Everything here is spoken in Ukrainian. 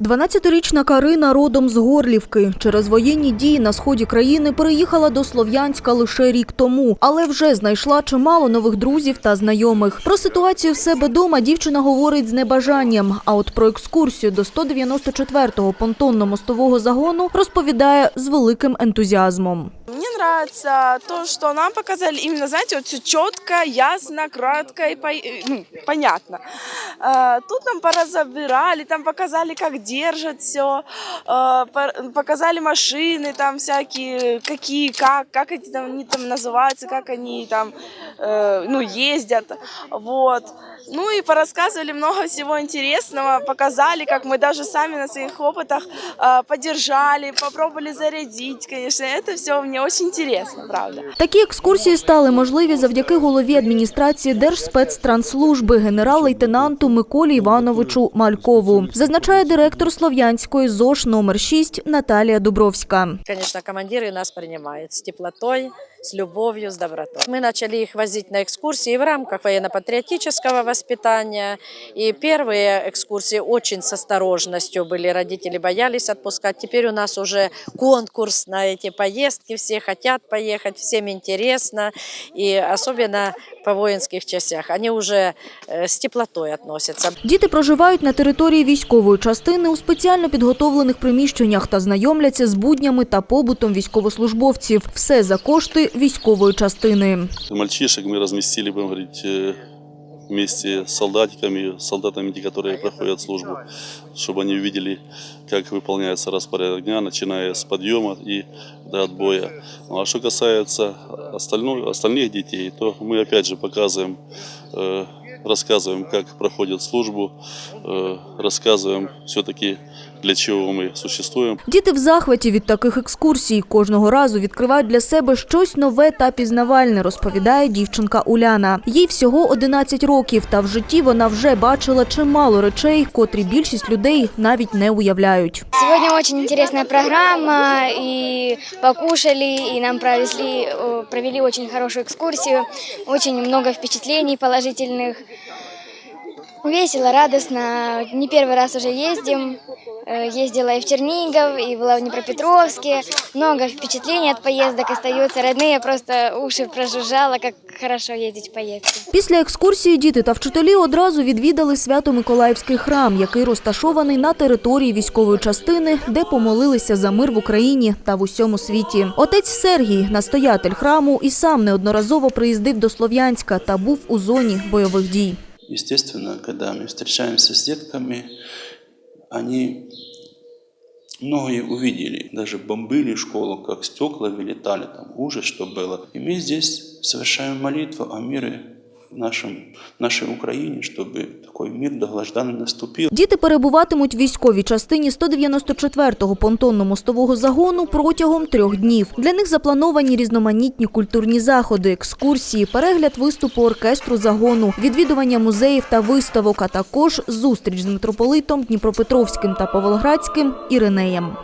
12-річна Карина родом з Горлівки. Через воєнні дії на сході країни переїхала до Слов'янська лише рік тому, але вже знайшла чимало нових друзів та знайомих. Про ситуацію в себе дома дівчина говорить з небажанням. А от про екскурсію до 194-го понтонно-мостового загону розповідає з великим ентузіазмом. Нравится то, что нам показали именно, знаете, вот все четко, ясно, кратко и по- ну, понятно. Э, Тут нам поразобирали, там показали, как держат все, показали машины там всякие, какие, как, как эти там, они там называются, как они там, э, ну, ездят, вот. Ну и порассказывали много всего интересного, показали, как мы даже сами на своих опытах э, поддержали, попробовали зарядить, конечно, это все мне очень интересно, правда. Такі екскурсії стали можливі завдяки голові адміністрації Держспецтранслужби генерал-лейтенанту Миколі Івановичу Малькову, зазначає директор Слов'янської ЗОШ номер 6 Наталія Дубровська. Звісно, командири нас приймають з теплотой, с любовью, с добротой. Мы начали их возить на экскурсии в рамках военно-патриотического воспитания. И первые экскурсии очень с осторожностью были. Родители боялись отпускать. Теперь у нас уже конкурс на эти поездки. Все хотят поехать, всем интересно. И особенно по воинских частях. Они уже э, с теплотой относятся. Діти проживають на території військової частини у спеціально підготовлених приміщеннях та знайомляться з буднями та побутом військовослужбовців. Все за кошти військової частини. Мальчишек мы разместили, будем говорить, э, вместе с солдатиками, с солдатами, те, которые проходят службу, чтобы они увидели, как выполняется распорядок дня, начиная с подъема и до отбоя. Ну, а что касается остальной, остальных детей, то мы опять же показываем, э, рассказываем, как проходят службу, э, рассказываем все-таки, для чего мы существуем. Діти в захваті від таких екскурсій кожного разу відкривають для себе щось нове та пізнавальне, розповідає дівчинка Уляна. Їй всього 11 років, та в житті вона вже бачила чимало речей, котрі більшість людей навіть не уявляють. Сегодня очень интересная программа, и покушали, и нам провезли, э, провели очень хорошую экскурсию, очень много впечатлений положительных. Весело, радостно. Не первый раз уже ездим. Э, Ездила и в Чернигов, и была в Днепропетровске. Много впечатлений от поездок остается. Родные просто уши прожужжало, как хорошо ездить в поездки. Після екскурсії діти та вчителі одразу відвідали Свято-Миколаївський храм, який розташований на території військової частини, де помолилися за мир в Україні та в усьому світі. Отець Сергій, настоятель храму, і сам неодноразово приїздив до Слов'янська та був у зоні бойових дій. Естественно, когда мы встречаемся с детками, они многие увидели, даже бомбили школу, как стекла вылетали, там ужас, что было. И мы здесь совершаем молитву о мире в нашем, нашей Украине, чтобы такой мир долгожданный наступил. Діти перебуватимуть в військовій частині 194-го понтонно-мостового загону протягом трьох днів. Для них заплановані різноманітні культурні заходи, екскурсії, перегляд виступу оркестру загону, відвідування музеїв та виставок, а також зустріч з митрополитом Дніпропетровським та Павлоградським Іринеєм.